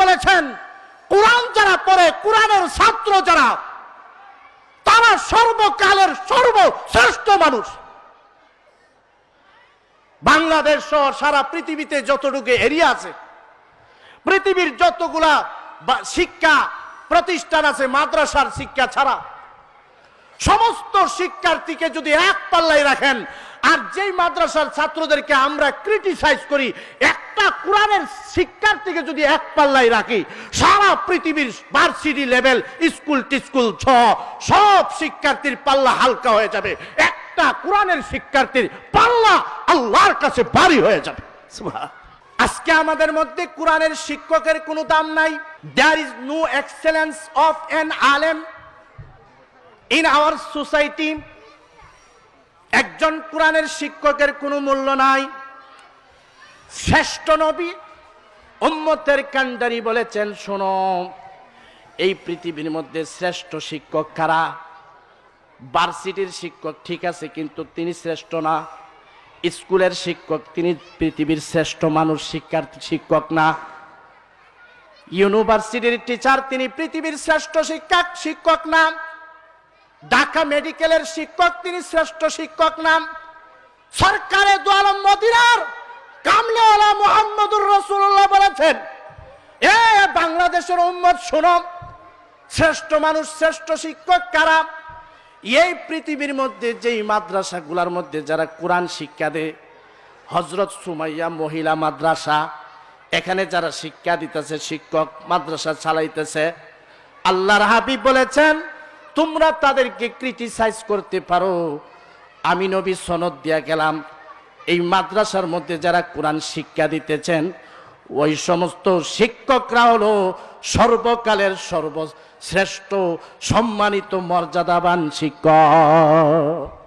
বলেছেন, কোরআন যারা পড়ে, কোরআনের ছাত্র যারা, তারা সর্বকালের সর্বশ্রেষ্ঠ মানুষ। বাংলাদেশ সহ সারা পৃথিবীতে যতটুকু এরিয়া আছে, পৃথিবীর যতগুলা শিক্ষা প্রতিষ্ঠান আছে, মাদ্রাসার শিক্ষা ছাড়া সমস্ত শিক্ষার্থীকে যদি এক পাল্লাই রাখেন আর যেই মাদ্রাসার ছাত্রদেরকে আমরা ক্রিটিসাইজ করি একটা কোরআনের শিক্ষার্থীকে যদি এক পাল্লাই রাখি সারা পৃথিবীর ভার্সিটি লেভেল স্কুল টিস্কুল ছ সব শিক্ষার্থীর পাল্লা হালকা হয়ে যাবে। একটা কোরআনের শিক্ষার্থীর পাল্লা আল্লাহর কাছে ভারী হয়ে যাবে। আজকে আমাদের মধ্যে কোরআনের শিক্ষকের কোনো দাম নাই। There is no excellence of an আলেম ইন আওয়ার সোসাইটি একজন কোরআনের শিক্ষকের কোনো মূল্য নাই। শ্রেষ্ঠ নবী উম্মতের কান্ডারি বলেছেন, শোনো, এই পৃথিবীর মধ্যে শ্রেষ্ঠ শিক্ষক কারা? ভার্সিটির শিক্ষক ঠিক আছে, কিন্তু তিনি শ্রেষ্ঠ না। স্কুলের শিক্ষক, তিনি পৃথিবীর শ্রেষ্ঠ মানুষ শিক্ষার্থী শিক্ষক না। ইউনিভার্সিটির টিচার, তিনি পৃথিবীর শ্রেষ্ঠ শিক্ষক শিক্ষক না। ঢাকা মেডিকেলের শিক্ষক, তিনি শ্রেষ্ঠ শিক্ষক নাম। সরকারে দোয়ালম মদিনার কামলেওয়ালা মোহাম্মদুর রসুল্লাহ বলেছেন, এ বাংলাদেশের উম্মত শুনম শ্রেষ্ঠ মানুষ, শ্রেষ্ঠ শিক্ষক কারা? এই পৃথিবীর মধ্যে যেই মাদ্রাসাগুলোর মধ্যে যারা কোরআন শিক্ষা দেয় হজরত সুমাইয়া মহিলা মাদ্রাসা, এখানে যারা শিক্ষা দিতেছে, শিক্ষক মাদ্রাসা চালাইতেছে, আল্লাহর হাবিব বলেছেন তোমরা তাদেরকে ক্রিটিসাইজ করতে পারো। আমি নবী সনদ দিয়া গেলাম। এই মাদ্রাসার মধ্যে যারা কোরআন শিক্ষা দিতেছেন, ওই সমস্ত শিক্ষকরা হলো সর্বকালের সর্বশ্রেষ্ঠ সম্মানিত মর্যাদাবান শিক্ষক।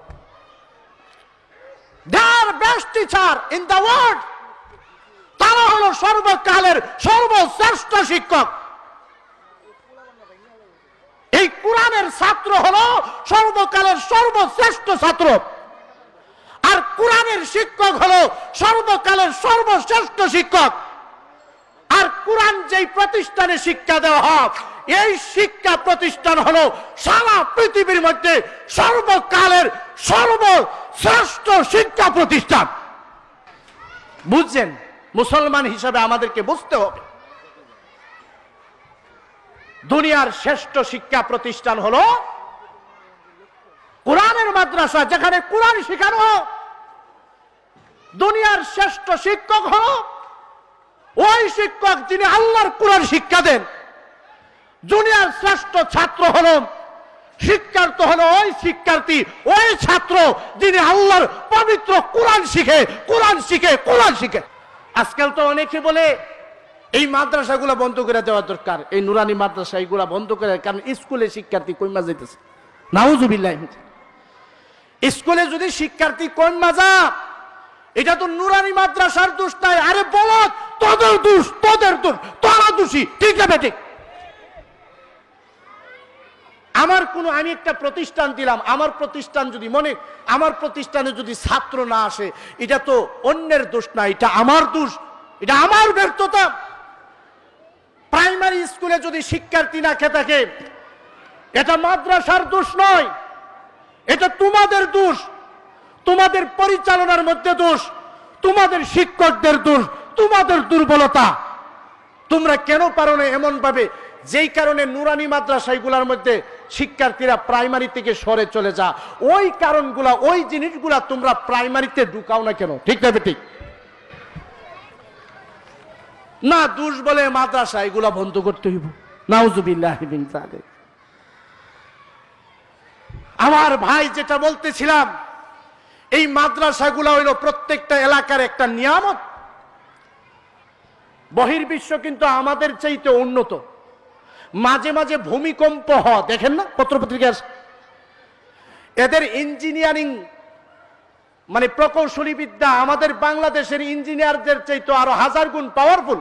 টিচার ইন দ্য ওয়ার্ল্ড তারা হলো সর্বকালের সর্বশ্রেষ্ঠ শিক্ষক। এই কোরআনের ছাত্র হলো সর্বকালের সর্বশ্রেষ্ঠ ছাত্র। আর কোরআনের শিক্ষক হলো সর্বকালের সর্বশ্রেষ্ঠ শিক্ষক। আর কোরআন যেই প্রতিষ্ঠানে শিক্ষা দেওয়া হয়, এই শিক্ষা প্রতিষ্ঠান হলো সারা পৃথিবীর মধ্যে সর্বকালের সর্বশ্রেষ্ঠ শিক্ষা প্রতিষ্ঠান। বুঝছেন? মুসলমান হিসাবে আমাদেরকে বুঝতে হবে। দুনিয়ার শ্রেষ্ঠ শিক্ষা প্রতিষ্ঠান হলো কোরআনের মাদ্রাসা, যেখানে কোরআন শেখানো। দুনিয়ার শ্রেষ্ঠ শিক্ষক হলো ওই শিক্ষক যিনি আল্লাহর কোরআন শিক্ষা দেন দুনিয়ার শ্রেষ্ঠ ছাত্র হল, শিক্ষার্থী হলো ওই শিক্ষার্থী, ওই ছাত্র যিনি আল্লাহর পবিত্র কোরআন শিখে কোরআন শিখে কোরআন শিখে আজকাল তো অনেকে বলে এই মাদ্রাসাগুলো বন্ধ করে দেওয়া দরকার। এই নুরানি মাদ্রাসা এইগুলা বন্ধ করে কারণ স্কুলে শিক্ষার্থী কইমা যেতেছে নাউজুবিল্লাহ স্কুলে যদি শিক্ষার্থী কইমা যা এটা তো নুরানি মাদ্রাসার দোষ নাই। আরে বল, তোদের দোষ তোদের দোষ, তোরা দোষী, ঠিক না বেঠিক? আমার কোনো, আমি একটা প্রতিষ্ঠান দিলাম, আমার প্রতিষ্ঠান যদি মনে, আমার প্রতিষ্ঠানে যদি ছাত্র না আসে, এটা তো অন্যের দোষ না, এটা আমার দোষ, এটা আমার ব্যর্থতা। প্রাইমারি স্কুলে যদি শিক্ষার্থী না খেয়ে থাকে, এটা মাদ্রাসার দোষ নয়, এটা তোমাদের দোষ, তোমাদের পরিচালনার মধ্যে দোষ, তোমাদের শিক্ষকদের দোষ, তোমাদের দুর্বলতা। তোমরা কেন পারো না এমন ভাবে যেই কারণে নুরানি মাদ্রাসাগুলোর মধ্যে শিক্ষার্থীরা প্রাইমারি থেকে সরে চলে যা ওই কারণগুলা, ওই জিনিসগুলা তোমরা প্রাইমারিতে ঢুকাও না কেন? ঠিক না ঠিক না দুষ বলে মাদ্রাসা, এগুলা বন্ধ করতে হইব। নাউজুবিল্লাহ আমার ভাই যেটা বলতেছিলাম, এই মাদ্রাসাগুলো হইল প্রত্যেকটা এলাকার একটা নিয়ামত। বহির্বিশ্ব কিন্তু আমাদের চাইতে উন্নত। মাঝে মাঝে ভূমিকম্প হ দেখেন না পত্রপত্রিকার এদের ইঞ্জিনিয়ারিং মানে প্রকৌশলী বিদ্যা আমাদের বাংলাদেশের ইঞ্জিনিয়ারদের চাইতে আরও হাজার গুণ পাওয়ারফুল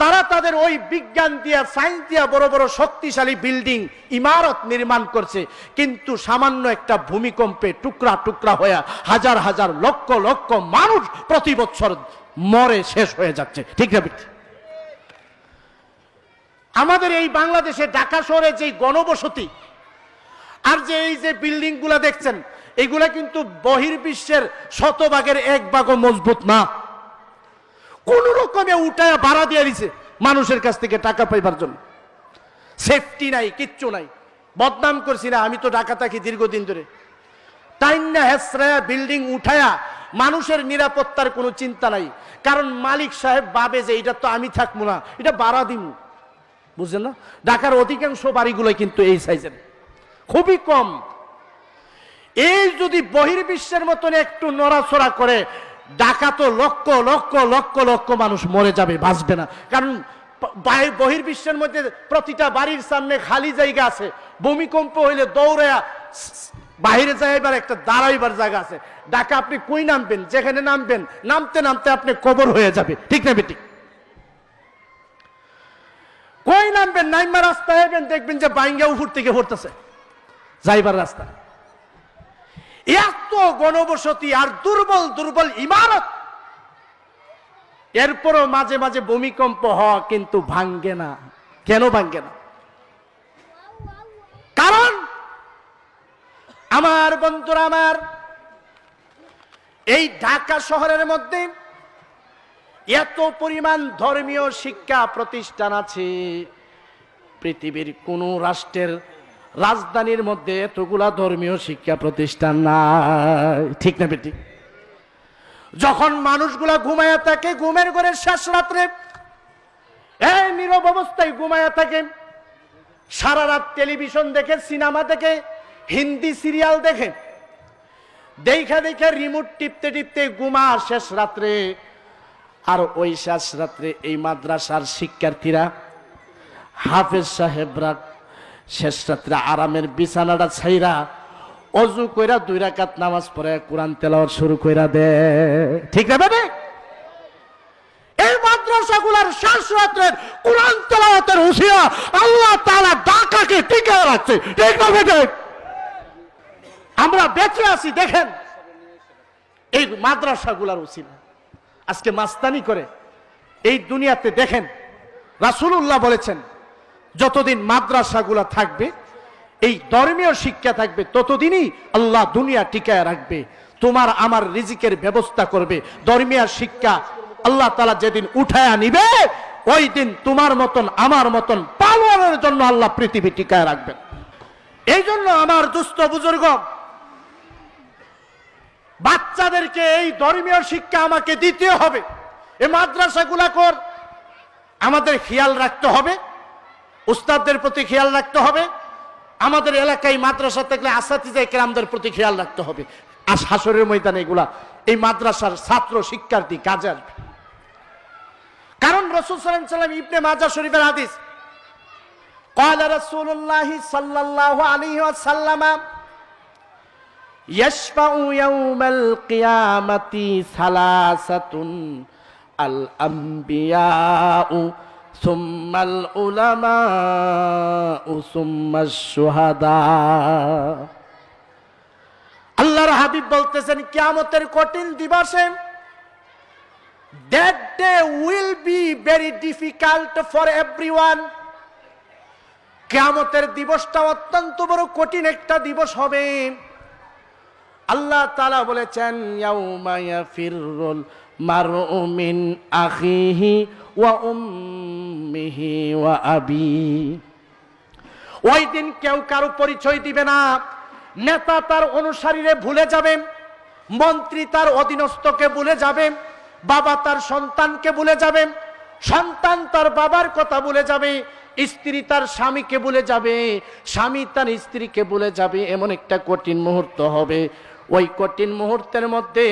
তারা তাদের ওই বিজ্ঞান দিয়া সায়েন্স দিয়া বড় বড় শক্তিশালী বিল্ডিং ইমারত নির্মাণ করছে। কিন্তু সামান্য একটা ভূমিকম্পে টুকরা টুকরা হয়ে হাজার হাজার লক্ষ লক্ষ মানুষ প্রতি বছর মরে শেষ হয়ে যাচ্ছে। ঠিক না আমাদের এই বাংলাদেশে ঢাকা শহরে যে গণবসতি, আর যে এই যে বিল্ডিংগুলা দেখছেন, এগুলা কিন্তু বহির্বিশ্বের শতভাগের এক ভাগও মজবুত না। কোন রকমে উঠায় ভাড়া দিয়ে দিছে মানুষের কাছ থেকে টাকা পাইবার জন্য। সেফটি নাই, কিচ্ছু নাই। বদনাম করছি না, আমি তো ঢাকা থাকি দীর্ঘদিন ধরে। টাইন্না হেসরায়া বিল্ডিং উঠায়া মানুষের নিরাপত্তার কোনো চিন্তা নাই। কারণ মালিক সাহেব ভাবে যে এটা তো আমি থাকব না, এটা বাড়া দিমু। বুঝলেন না? ঢাকার অধিকাংশ বাড়িগুলো কিন্তু এই সাইজের। খুবই কম। এই যদি বহির্বিশ্বের মতন একটু নড়াচড়া করে ঢাকা তো লক্ষ লক্ষ লক্ষ লক্ষ মানুষ মরে যাবে, বাঁচবে না। কারণ বহির্বিশ্বের মধ্যে প্রতিটা বাড়ির সামনে খালি জায়গা আছে। ভূমিকম্প হইলে দৌড়ায়া বাইরে যাইবার একটা দাঁড়াইবার জায়গা আছে। ডাকা আপনি কই নামবেন? যেখানে নামবেন? নামতে নামতে আপনি কবর হয়ে যাবে। ঠিক না বেটি? কই নামবেন? নাইমা রাস্তায় দেখবেন যে বাইঙ্গা উপর থেকে পড়তেছে। যাইবার রাস্তা। এত গণবসতি আর দুর্বল দুর্বল ইমারত। এরপরও মাঝে মাঝে ভূমিকম্প হওয়া কিন্তু ভাঙ্গে না। কেন ভাঙ্গে না? কারণ আমার বন্ধুরা আমার, এই ঢাকা শহরের মধ্যে এত পরিমাণ ধর্মীয় শিক্ষা প্রতিষ্ঠান আছে। পৃথিবীর কোন রাষ্ট্রের রাজধানীর মধ্যে এতগুলা ধর্মীয় শিক্ষা প্রতিষ্ঠান নাই। ঠিক না বেটি? যখন মানুষগুলা ঘুমায়া থাকে, ঘুমের ঘরের শেষ রাত্রে, এই নীরব অবস্থায় ঘুমায়া থাকে, সারা রাত টেলিভিশন দেখে, সিনেমা দেখে, হিন্দি সিরিয়াল দেখে, দেখা দেখে রিমোট টিপতে টিপতে ঘুমা শেষ রাত্রে। আর ওই শেষ রাত্রে এই মাদ্রাসার শিক্ষার্থীরা হাফেজ সাহেবরা শেষ রাত্রে আরামের বিছানাটা ছাইরা অজু কইরা দুই রাকাত নামাজ পড়ে, কোরআন তেলাওয়াত শুরু কইরা দে। ঠিক না বেবে? এই মাদ্রাসাগুলোর শেষ রাত্রের কোরআন তেলাওয়াতের হুঁশিয়া আল্লাহ তাআলা ঢাকাকে টিকে রাখছে। ঠিক না বেবে? আমরা বেঁচে আছি, দেখেন। এই মাদ্রাসাগুলার উচিলা আজকে মাস্তানি করে। এই দুনিয়াতে দেখেন, রাসূলুল্লাহ বলেছেন যতদিন মাদ্রাসাগুলা থাকবে, এই ধর্মীয় শিক্ষা থাকবে, ততদিনই আল্লাহ দুনিয়া টিকায় রাখবে, তোমার আমার রিজিকের ব্যবস্থা করবে। ধর্মীয় শিক্ষা আল্লাহ তালা যেদিন উঠায়া নিবে, ওই দিন তোমার মতন, আমার মতন পালনের জন্য আল্লাহ পৃথিবী টিকায় রাখবেন। এই জন্য আমার দুস্থ বুজুর্গ, বাচ্চাদেরকে এই ধর্মীয় শিক্ষা আমাকে দিতে হবে। এই মাদ্রাসাগুলা কর, আমাদের খেয়াল রাখতে হবে। উস্তাদদের প্রতি খেয়াল রাখতে হবে আমাদের এলাকায় মাদ্রাসা থাকলে আসাতিজা কেরামদের প্রতি খেয়াল রাখতে হবে আর শাসরের ময়দানে এগুলা এই মাদ্রাসার ছাত্র শিক্ষার্থী কাজে আসবে কারণ রসুল সাল্লাম সাল্লাম ইবনে মাজা শরীফের হাদিস قال رسول الله صلى الله عليه وسلم يشفع يوم القيامة ثلاثة الأنبياء ثم العلماء ثم الشهداء আল্লাহর হাবিব বলতেছেন কিয়ামতের কঠিন দিবসে that day will be very difficult for everyone কেয়ামতের দিবসটা অত্যন্ত বড় কঠিন একটা দিবস হবে আল্লাহ তালা বলেছেন ইয়াউমা ইয়াফিরুল মারউ মিন আখিহি ওয়া উম্মিহি ওয়া আবি। ওই দিন কেউ কারও পরিচয় দিবে না। নেতা তার অনুসারীরে ভুলে যাবে। মন্ত্রী তার অধীনস্থকে ভুলে যাবে। বাবা তার সন্তানকে ভুলে যাবে। সন্তান তার বাবার কথা ভুলে যাবে। স্ত্রী তার স্বামীকে ভুলে যাবে। স্বামী তার স্ত্রীকে ভুলে যাবে। এমন একটা কঠিন মুহূর্ত হবে। ওই কঠিন মুহূর্তের মধ্যে